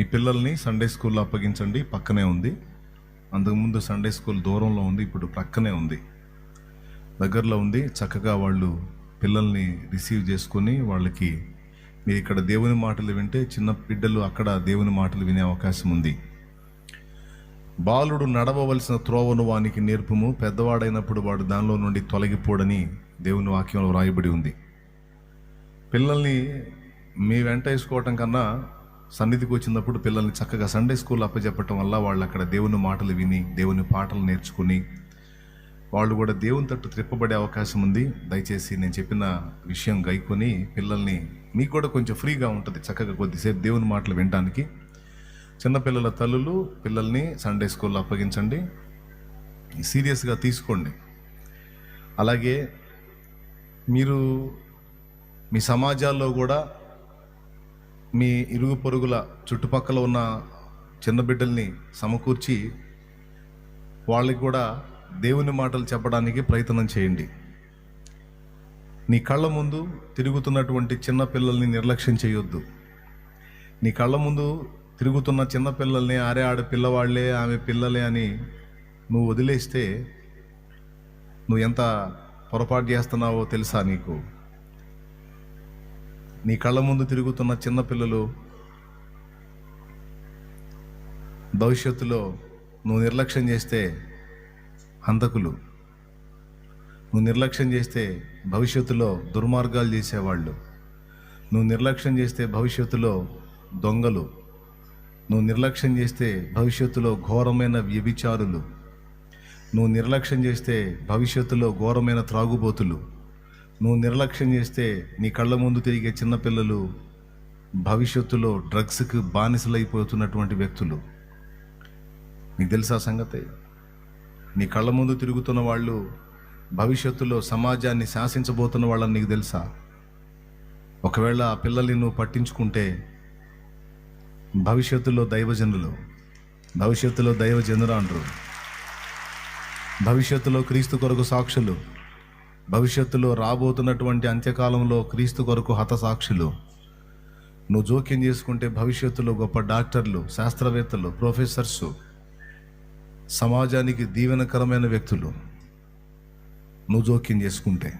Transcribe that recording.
మీ పిల్లల్ని సండే స్కూల్లో అప్పగించండి పక్కనే ఉంది. అంతకుముందు సండే స్కూల్ దూరంలో ఉంది ఇప్పుడు ప్రక్కనే ఉంది. దగ్గరలో ఉంది చక్కగా వాళ్ళు పిల్లల్ని రిసీవ్ చేసుకొని వాళ్ళకి మీరు ఇక్కడ దేవుని మాటలు వింటే చిన్న బిడ్డలు అక్కడ దేవుని మాటలు వినే అవకాశం ఉంది. బాలుడు నడవవలసిన త్రోవను వానికి నేర్పుము. పెద్దవాడైనప్పుడు వాడు దానిలో నుండి తొలగిపోడని దేవుని వాక్యంలో వ్రాయబడి ఉంది. పిల్లల్ని మీ వెంట వేసుకోవటం కన్నా సన్నిధికి వచ్చినప్పుడు పిల్లల్ని చక్కగా సండే స్కూల్ అప్పచెప్పటం వల్ల వాళ్ళు అక్కడ దేవుని మాటలు విని దేవుని పాటలు నేర్చుకుని వాళ్ళు కూడా దేవుని తట్టు త్రిప్పబడే అవకాశం ఉంది. దయచేసి నేను చెప్పిన విషయం గైకొని పిల్లల్ని మీకు కూడా కొంచెం ఫ్రీగా ఉంటుంది చక్కగా కొద్దిసేపు దేవుని మాటలు వినడానికి. చిన్నపిల్లల తల్లులు పిల్లల్ని సండే స్కూల్లో అప్పగించండి. సీరియస్గా తీసుకోండి. అలాగే మీరు మీ సమాజాల్లో కూడా మీ ఇరుగు పొరుగుల చుట్టుపక్కల ఉన్న చిన్న బిడ్డల్ని సమకూర్చి వాళ్ళకి కూడా దేవుని మాటలు చెప్పడానికి ప్రయత్నం చేయండి. నీ కళ్ళ ముందు తిరుగుతున్నటువంటి చిన్న పిల్లల్ని నిర్లక్ష్యం చేయొద్దు. నీ కళ్ళ ముందు తిరుగుతున్న చిన్న పిల్లల్ని ఆరే ఆడ పిల్లవాళ్ళే ఆమె పిల్లలే అని నువ్వు వదిలేస్తే నువ్వు ఎంత పొరపాటు చేస్తున్నావో తెలుసా నీకు? నీ కళ్ళ ముందు తిరుగుతున్న చిన్నపిల్లలు భవిష్యత్తులో నువ్వు నిర్లక్ష్యం చేస్తే హంతకులు. నువ్వు నిర్లక్ష్యం చేస్తే భవిష్యత్తులో దుర్మార్గాలు చేసేవాళ్ళు. నువ్వు నిర్లక్ష్యం చేస్తే భవిష్యత్తులో దొంగలు. నువ్వు నిర్లక్ష్యం చేస్తే భవిష్యత్తులో ఘోరమైన వ్యభిచారులు. నువ్వు నిర్లక్ష్యం చేస్తే భవిష్యత్తులో ఘోరమైన త్రాగుబోతులు. నువ్వు నిర్లక్ష్యం చేస్తే నీ కళ్ళ ముందు తిరిగే చిన్నపిల్లలు భవిష్యత్తులో డ్రగ్స్కి బానిసలైపోతున్నటువంటి వ్యక్తులు. నీకు తెలుసా సంగతి? నీ కళ్ళ ముందు తిరుగుతున్న వాళ్ళు భవిష్యత్తులో సమాజాన్ని శాసించబోతున్న వాళ్ళని నీకు తెలుసా? ఒకవేళ ఆ పిల్లల్ని నువ్వు పట్టించుకుంటే భవిష్యత్తులో దైవజనులు భవిష్యత్తులో దైవజనులు అంటారు భవిష్యత్తులో క్రీస్తు కొరకు సాక్షులు భవిష్యత్తులో రాబోతున్నటువంటి అంత్యకాలంలో క్రీస్తు కొరకు హతసాక్షులు. నువ్వు జోక్యం చేసుకుంటే భవిష్యత్తులో గొప్ప డాక్టర్లు శాస్త్రవేత్తలు ప్రొఫెసర్సు సమాజానికి దీవెనకరమైన వ్యక్తులు. నువ్వు జోక్యం చేసుకుంటే.